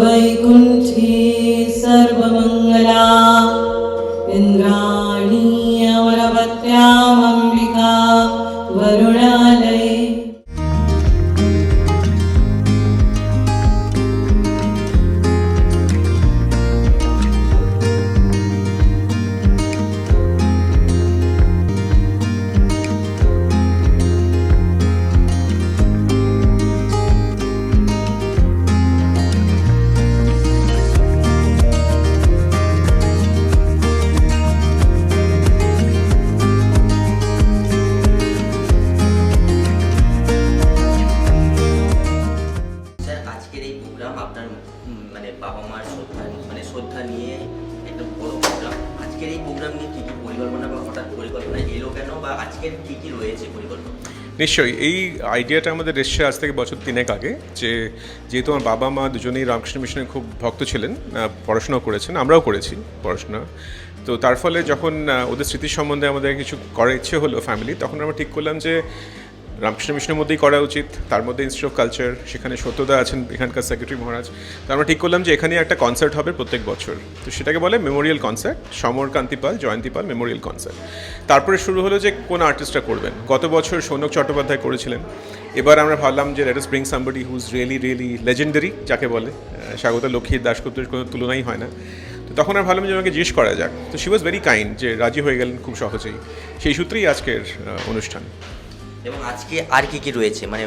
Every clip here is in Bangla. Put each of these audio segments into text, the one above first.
வைகுண்ட আজকের এই পরিকল্পনা বা হঠাৎ পরিকল্পনা এলো কেন বা আজকের রয়েছে পরিকল্পনা? নিশ্চয়ই, এই আইডিয়াটা আমাদের এসছে আজ থেকে বছর তিনেক আগে যে যেহেতু আমার বাবা, মা দুজনেই রামকৃষ্ণ মিশনের খুব ভক্ত ছিলেন পড়াশোনাও করেছেন, আমরাও করেছি পড়াশোনা। তো তার ফলে যখন ওদের স্মৃতির সম্বন্ধে আমাদের কিছু করার ইচ্ছে হলো ফ্যামিলি তখন আমরা ঠিক করলাম যে রামকৃষ্ণ মিশনের মধ্যেই করা উচিত। তার মধ্যে ইনস্টিটিউট অফ কালচার সেখানে সত্যদা আছেন, এখানকার সেক্রেটারি মহারাজ। তো আমরা ঠিক করলাম যে এখানে একটা কনসার্ট হবে প্রত্যেক বছর। তো সেটাকে বলে memorial concert Samar Kantipal Jayantipal memorial concert তারপরে শুরু হলো যে কোন আর্টিস্টরা করবেন। গত বছর সৌনক চট্টোপাধ্যায় করেছিলেন। এবার আমরা ভাবলাম যে let bring somebody who's really really legendary যাকে বলে স্বাগত স্বাগতা লক্ষ্মী দাসগুপ্তের কোনো তুলনাই হয় না। তো তখন আর ভাবলাম যে আমাকে জিজ্ঞেস করা যাক। তো শি ওয়াজ ভেরি কাইন্ড যে রাজি হয়ে গেলেন খুব সহজেই। সেই সূত্রেই আজকের অনুষ্ঠান। এবং আজকে আর কি কি রয়েছে? মানে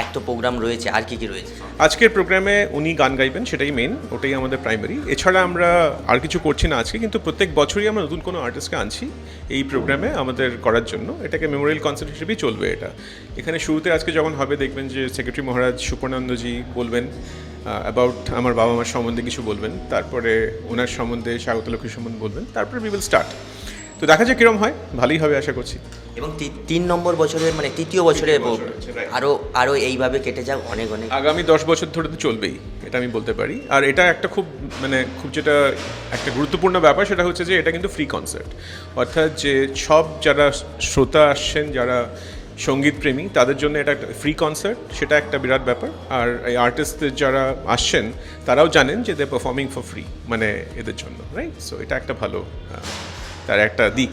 এক তো প্রোগ্রাম রয়েছে, আর কি কি রয়েছে? আজকের প্রোগ্রামে উনি গান গাইবেন, সেটাই মেন ওটাই আমাদের প্রাইমারি এছাড়া আমরা আর কিছু করছি না আজকে, কিন্তু প্রত্যেক বছরই আমরা নতুন কোনো আর্টিস্টকে আনছি এই প্রোগ্রামে আমাদের করার জন্য। এটাকে মেমোরিয়াল কনসার্ট হিসেবেই চলবে এটা। এখানে শুরুতে আজকে যখন হবে, দেখবেন যে সেক্রেটারি মহারাজ সুপর্ণানন্দজি বলবেন অ্যাবাউট আমার বাবা মার সম্বন্ধে কিছু বলবেন, তারপরে ওনার সম্বন্ধে স্বাগত লক্ষ্মী সম্বন্ধে বলবেন, তারপরে উই উইল স্টার্ট তো দেখা যাক কীরকম হয়, ভালোই হবে আশা করছি। এবং তি- তিন নম্বর বছরের মানে তৃতীয় বছরে. আরও আরও এইভাবে কেটে যাক অনেক অনেক। আগামী দশ বছর ধরে তো চলবেই এটা আমি বলতে পারি। আর এটা একটা খুব মানে খুব যেটা একটা গুরুত্বপূর্ণ ব্যাপার সেটা হচ্ছে যে এটা কিন্তু ফ্রি কনসার্ট অর্থাৎ যে সব যারা শ্রোতা আসছেন যারা সংগীত প্রেমী তাদের জন্য এটা একটা ফ্রি কনসার্ট সেটা একটা বিরাট ব্যাপার। আর এই আর্টিস্টদের যারা আসছেন তারাও জানেন যে দে পারফর্মিং ফর ফ্রি মানে এদের জন্য রাইট সো এটা একটা ভালো তার একটা দিক।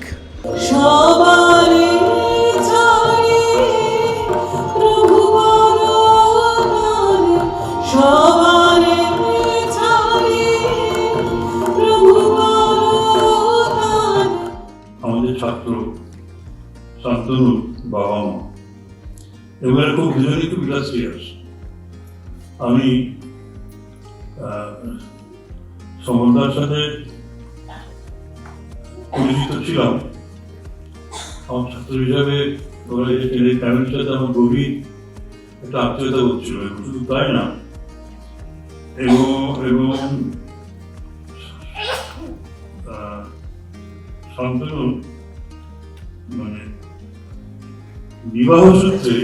আমাদের ছাত্র শান্তনু বাবা মা এবার খুব দুজনই খুব ইলাস্ট্রিয়াস আমি আহ, সমরদার সাথে পরিচিত ছিলাম। আমার ছাত্র হিসাবে সাথে আমার গভীর, একটা আত্মীয়তা হচ্ছিল শুধু তাই না। এবং এবং মানে বিবাহ সূত্রে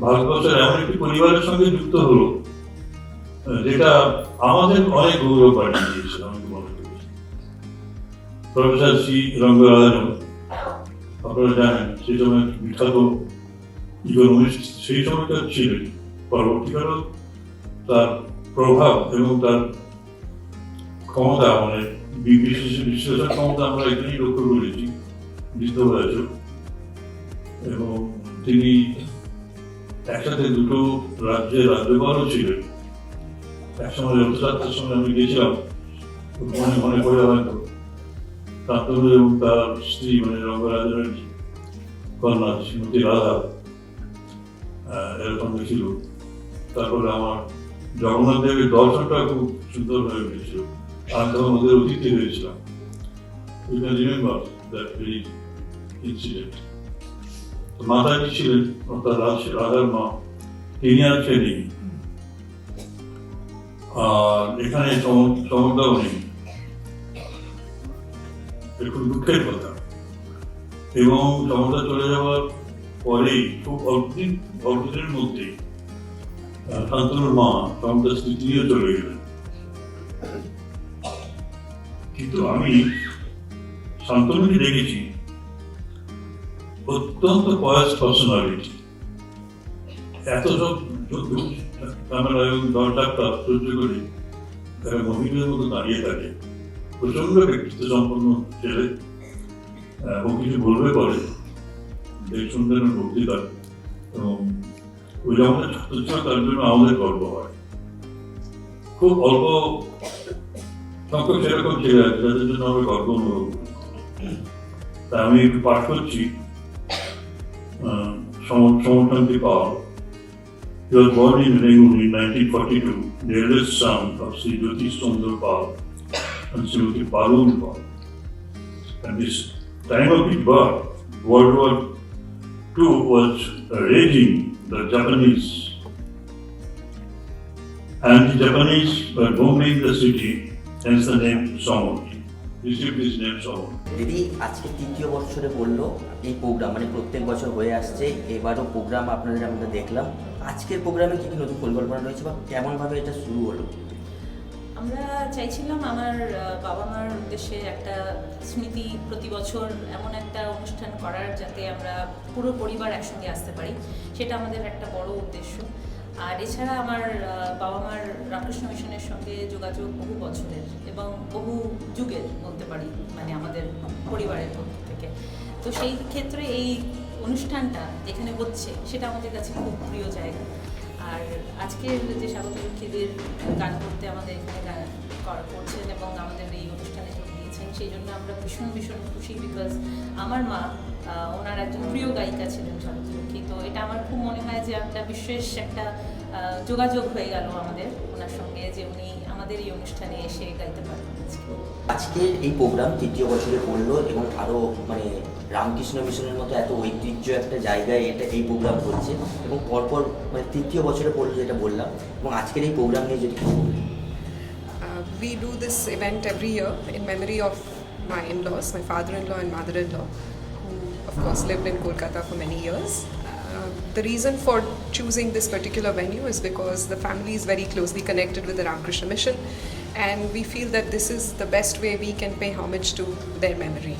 ভারতবর্ষের এমন একটি পরিবারের সঙ্গে যুক্ত হলো যেটা আমাদের অনেক গৌরব বাড়িয়ে দিয়েছিল আমি করি প্রফেসর সি রঙ্গরাজন আপনারা জানেন সেই সময় বিখ্যাত ইকোনমিস্ট, সেই সময়কার ছিলেন। পরবর্তীকালেও তার প্রভাব এবং তার ক্ষমতা মানে বিশ্লেষণ ক্ষমতা আমরা এখানেই লক্ষ্য করেছি বৃদ্ধ বয়স এবং তিনি একসাথে দুটো রাজ্যের রাজ্যপালও ছিলেন। একসময় রথযাত্রার সময় আমি গেছিলাম, মনে মনে পড়ে হয়তো। শান্তনু এবং তার স্ত্রী মানে রঙ্গরাজনের কন্যা শ্রীমতী রাধা এরকম ছিল তারপরে আমার জগন্নাথ দেবের দর্শনটা খুব সুন্দর হয়ে গেছিল আমি তখন ওদের অতিথি হয়েছিলাম। You can remember that very incident. তো মাতাজি ছিলেন, অর্থাৎ রাধার মা। তিনি আর নেই আর এখানে চমকদাও নেই খুব দুঃখের কথা। এবং চমকদা চলে যাওয়ার পরেই খুব অল্পদিন অল্পদিনের মধ্যেই আহ, শান্তনুর মা স্ত্রী তিনিও চলে গেলেন। কিন্তু আমি শান্তনুকে দেখেছি অত্যন্ত পয়াস পার্সোনালিটি এত সব ক্যামেরা এবং দরজাটা সহ্য করে মহিলার মতো দাঁড়িয়ে থাকে। প্রচণ্ড ব্যক্তিত্ব সম্পন্ন ছেলে ও কিছু বলবে পরে। দেখ শুনতেন বক্তৃতা এবং ওই আমাদের ছাত্র ছিল তার জন্য আমাদের গর্ব হয়। খুব অল্প সংখ্যক সেরকম ছেলে আছে যাদের জন্য আমরা গর্ব অনুভব তা আমি একটু পাঠ করছি। সমর্থনটি পাওয়া। He was born in Rangoon in 1942, the eldest son of Sri Jyoti Sundar Pal. And Srimati Palun Pal. At this time of his birth, World War II was raging, the Japanese. And the Japanese were bombing the city, hence the name Somoti. দিদি আজকে তৃতীয় বছরে বলল এই প্রোগ্রাম মানে প্রত্যেক বছর হয়ে আসছে এবারও প্রোগ্রাম আপনাদের আমরা দেখলাম আজকের প্রোগ্রামে কি কি নতুন পরিকল্পনা রয়েছে বা কেমনভাবে এটা শুরু হলো আমরা চাইছিলাম আমার বাবা মার উদ্দেশ্যে একটা স্মৃতি প্রতি বছর এমন একটা অনুষ্ঠান করার যাতে আমরা পুরো পরিবার একসঙ্গে আসতে পারি, সেটা আমাদের একটা বড় উদ্দেশ্য। আর এছাড়া আমার বাবা মার রামকৃষ্ণ মিশনের সঙ্গে যোগাযোগ বহু বছরের এবং বহু যুগের বলতে পারি মানে আমাদের পরিবারের পক্ষ থেকে। তো সেই ক্ষেত্রে এই অনুষ্ঠানটা যেখানে হচ্ছে, সেটা আমাদের কাছে খুব প্রিয় জায়গা। আর আজকের যে স্বাগত গান করতে আমাদের এখানে গান করছেন এবং আমাদের এই অনুষ্ঠানে যোগ দিয়েছেন, সেই জন্য আমরা ভীষণ ভীষণ খুশি বিকজ আমার মা ওনার একজন প্রিয় গায়িকা ছিলেন স্বাগত তো এটা আমার খুব মনে হয় যে একটা বিশেষ একটা যোগাযোগ হয়ে গেল আমাদের ওনার সঙ্গে যে উনি আমাদের এই অনুষ্ঠানে এসে গাইতে পারবেন আজকে আজকের এই প্রোগ্রাম তৃতীয় বছরে পড়ল এবং আরও মানে রামকৃষ্ণ মিশনের মতো এত ঐতিহ্য একটা জায়গায় এটা এই প্রোগ্রাম হচ্ছে এবং পরপর মানে তৃতীয় বছরে পড়ল যেটা বললাম এবং আজকের এই প্রোগ্রাম নিয়ে যদি Uh, we do this event every year in memory of my in laws, my father in law and mother in law, who, of course, lived in Kolkata for many years. The reason for choosing this particular venue is because the family is very closely connected with the Ramakrishna Mission, and we feel that this is the best way we can pay homage to their memory.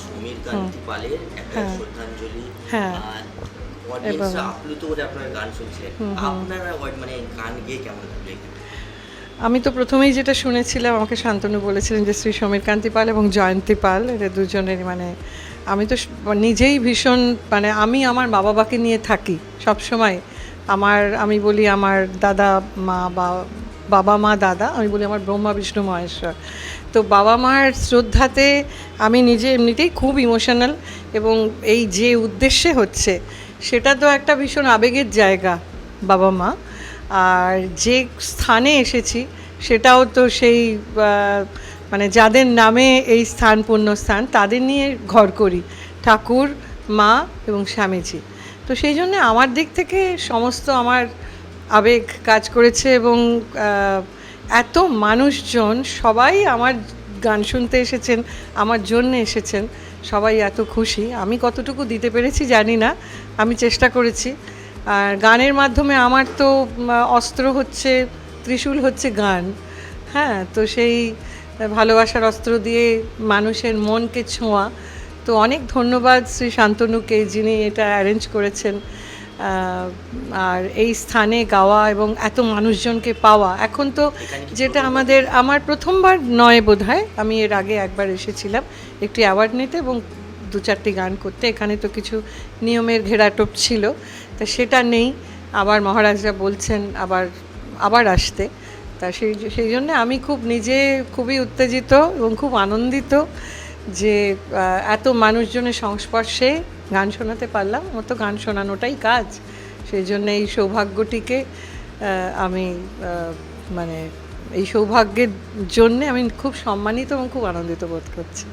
Samir Kanti পালের একটা হ্যাঁ। শ্রদ্ধাঞ্জলি হ্যাঁ। আপ্লুত করে আপনার গান শুনছিলেন। আপনারা মানে গান গিয়ে কেমন লাগল আমি তো প্রথমেই যেটা শুনেছিলাম আমাকে শান্তনু বলেছিলেন যে শ্রী সমীর কান্তি পাল এবং জয়ন্তী পাল এরা দুজনেরই মানে আমি তো নিজেই ভীষণ মানে আমি আমার মা বাবাকে নিয়ে থাকি সবসময়। আমার আমি বলি আমার দাদা মা বা বাবা, মা, দাদা, আমি বলি আমার ব্রহ্মা, বিষ্ণু, মহেশ্বর। তো বাবা, মার শ্রদ্ধাতে আমি নিজে এমনিতেই খুব ইমোশনাল এবং এই যে উদ্দেশ্যে হচ্ছে, সেটা তো একটা ভীষণ আবেগের জায়গা বাবা, মা। আর যে স্থানে এসেছি, সেটাও তো সেই মানে যাদের নামে এই স্থান পুণ্যস্থান, তাদের নিয়ে ঘর করি, ঠাকুর, মা এবং স্বামীজি। তো সেই জন্য আমার দিক থেকে সমস্ত আমার আবেগ কাজ করেছে এবং এত মানুষজন সবাই আমার গান শুনতে এসেছেন, আমার জন্য এসেছেন, সবাই এত খুশি। আমি কতটুকু দিতে পেরেছি জানি না, আমি চেষ্টা করেছি। আর গানের মাধ্যমে আমার তো অস্ত্র হচ্ছে, ত্রিশূল হচ্ছে গান। হ্যাঁ তো সেই ভালোবাসার অস্ত্র দিয়ে মানুষের মনকে ছোঁয়া। তো অনেক ধন্যবাদ শ্রী শান্তনুকে, যিনি এটা অ্যারেঞ্জ করেছেন। আর এই স্থানে গাওয়া এবং এত মানুষজনকে পাওয়া এখন তো যেটা আমাদের আমার প্রথমবার নয় বোধ হয় আমি এর আগে একবার এসেছিলাম একটি অ্যাওয়ার্ড নিতে এবং দু চারটি গান করতে এখানে তো কিছু নিয়মের ঘেরাটোপ ছিল তা সেটা নেই আবার মহারাজরা বলছেন আবার আবার আসতে তা সেই সেই জন্য আমি খুব নিজে খুবই উত্তেজিত এবং খুব আনন্দিত যে এত মানুষজনের সংস্পর্শে গান শোনাতে পারলাম, আমার তো গান শোনানোটাই কাজ। সেই জন্য এই সৌভাগ্যটিকে আমি মানে এই সৌভাগ্যের জন্যে আমি খুব সম্মানিত এবং খুব আনন্দিত বোধ করছি।